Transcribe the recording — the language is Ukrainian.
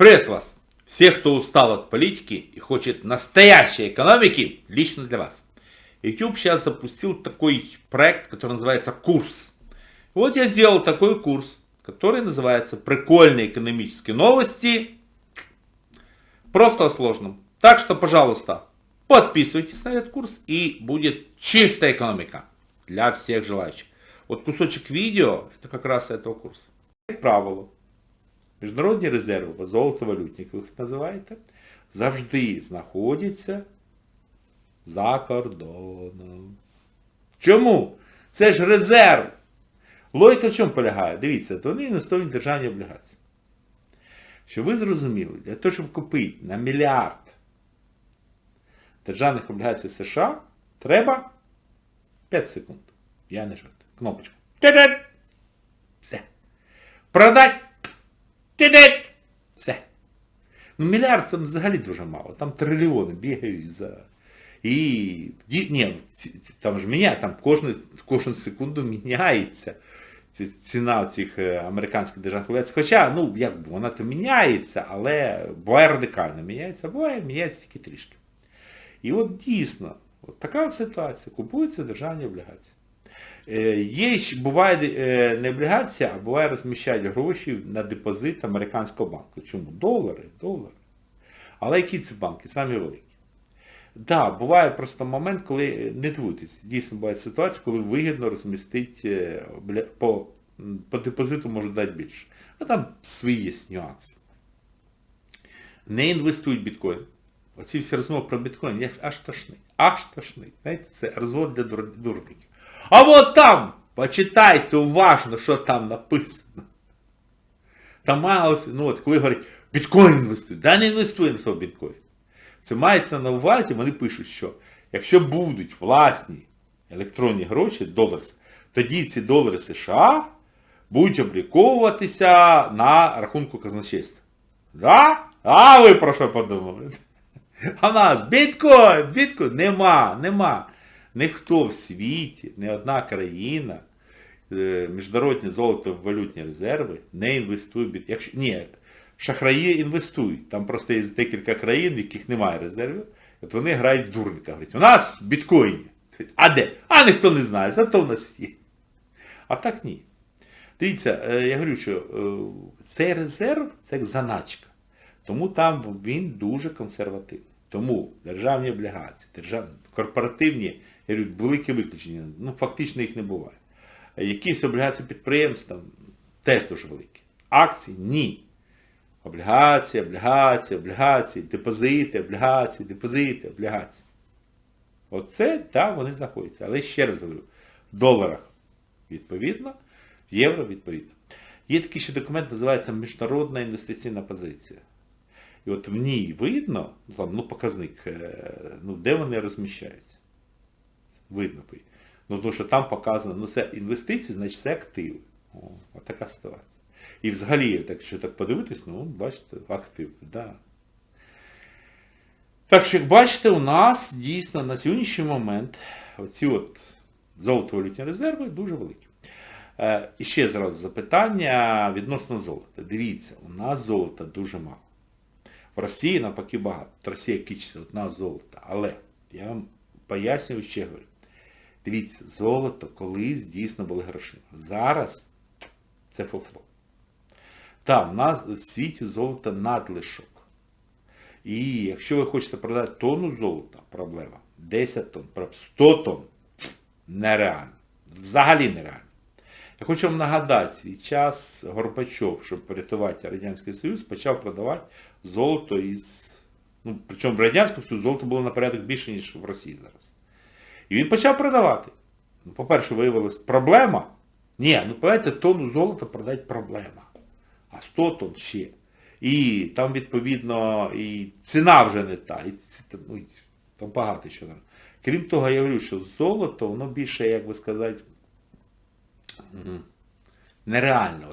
Приветствую вас! Всех, кто устал от политики и хочет настоящей экономики, лично для вас. YouTube сейчас запустил такой проект, который называется «Курс». Вот я сделал такой курс, который называется «Прикольные экономические новости». Просто о сложном. Так что, пожалуйста, подписывайтесь на этот курс и будет чистая экономика для всех желающих. Вот кусочек видео, это как раз этого курса. Правило, міжнародні резерви, золотовалютні, як ви їх називаєте, завжди знаходяться за кордоном. Чому? Це ж резерв. Логіка в чому полягає? Дивіться, то вони інвестують в державні облігації. Щоб ви зрозуміли, для того, щоб купити на мільярд державних облігацій США, треба 5 секунд. Я не жартую. Кнопочку. Все. Продать. Тидит! Все. Ну, мільярд це взагалі дуже мало. Там трильйони бігають за. І ні, ці- там ж міняє, там кожну, кожну секунду міняється ціна цих е, американських державних облігацій. Хоча, ну, як вона то міняється, але буває радикально міняється, буває міняється тільки трішки. І от дійсно, от така ситуація. Купуються державні облігації. Е, Є, буває е, не облігація, а буває розміщають гроші на депозит американського банку. Чому? Долари, долари. Але які це банки? Самі великі. Да, буває просто момент, коли е, не дивуйтесь, дійсно буває ситуація, коли вигідно розмістити по, по депозиту можуть дати більше. А там свої є нюанси. Не інвестують біткоін. Оці всі розмови про біткоін, аж тошнить. Аж тошнить. Знаєте, це розвод для дур- дурників. А от там, почитайте уважно, що там написано. Там малося, ну от коли говорять, біткоін інвестуй, да не інвестує в біткоін. Це мається на увазі, вони пишуть, що якщо будуть власні електронні гроші, долари, тоді ці долари США будуть обліковуватися на рахунку казначейства. Да? А ви про що подумали? А нас біткоін, біткоін, нема, нема. Ніхто в світі, ні одна країна, е, міжнародні золотовалютні резерви не інвестує біткоін. Якщо, ні, шахраї інвестують. Там просто є декілька країн, в яких немає резервів. От вони грають дурника. Говорять, у нас біткоїні. А де? А ніхто не знає, зато в нас є. А так ні. Дивіться, е, я говорю, що е, цей резерв це як заначка. Тому там він дуже консервативний. Тому державні облігації, державні, корпоративні, я говорю, великі виключення, ну фактично їх не буває. Якісь облігації підприємств теж дуже великі. Акції ні. Облігації, облігації, облігації, депозити, облігації, депозити, облігації. Оце, так, вони знаходяться. Але ще раз говорю, в доларах відповідно, в євро відповідно. Є такий ще документ, називається Міжнародна інвестиційна позиція. І от в ній видно, ну, показник, е, ну, де вони розміщаються. Видно. Ну, тому що там показано, ну це інвестиції, значить це активи. О, от така ситуація. І взагалі, так, якщо так подивитись, ну, бачите, активи, да. Так що, як бачите, у нас дійсно на сьогоднішній момент оці от золотовалютні резерви дуже великі. Е, і ще зразу запитання відносно золота. Дивіться, у нас золота дуже мало. В Росії навпаки багато. Росія кичиться, от нас золото. Але я вам пояснюю ще говорю. Дивіться, золото колись дійсно були грошима. Зараз це фофло. Так, в нас в світі золота надлишок. І якщо ви хочете продати тонну золота, проблема. 10 тонн, 100 тонн нереально. Взагалі нереально. Я хочу вам нагадати, свій час Горбачов, щоб порятувати Радянський Союз, почав продавати золото із... Ну, причому в Радянському Союзі золото було на порядок більше, ніж в Росії зараз. І він почав продавати. Ну, по-перше, виявилась проблема. Ні, ну понимаєте, тонну золота продати проблема. А 100 тонн ще. І там, відповідно, і ціна вже не та. І ну, там багато що. там. Крім того, я говорю, що золото, воно більше, як би сказати, нереально.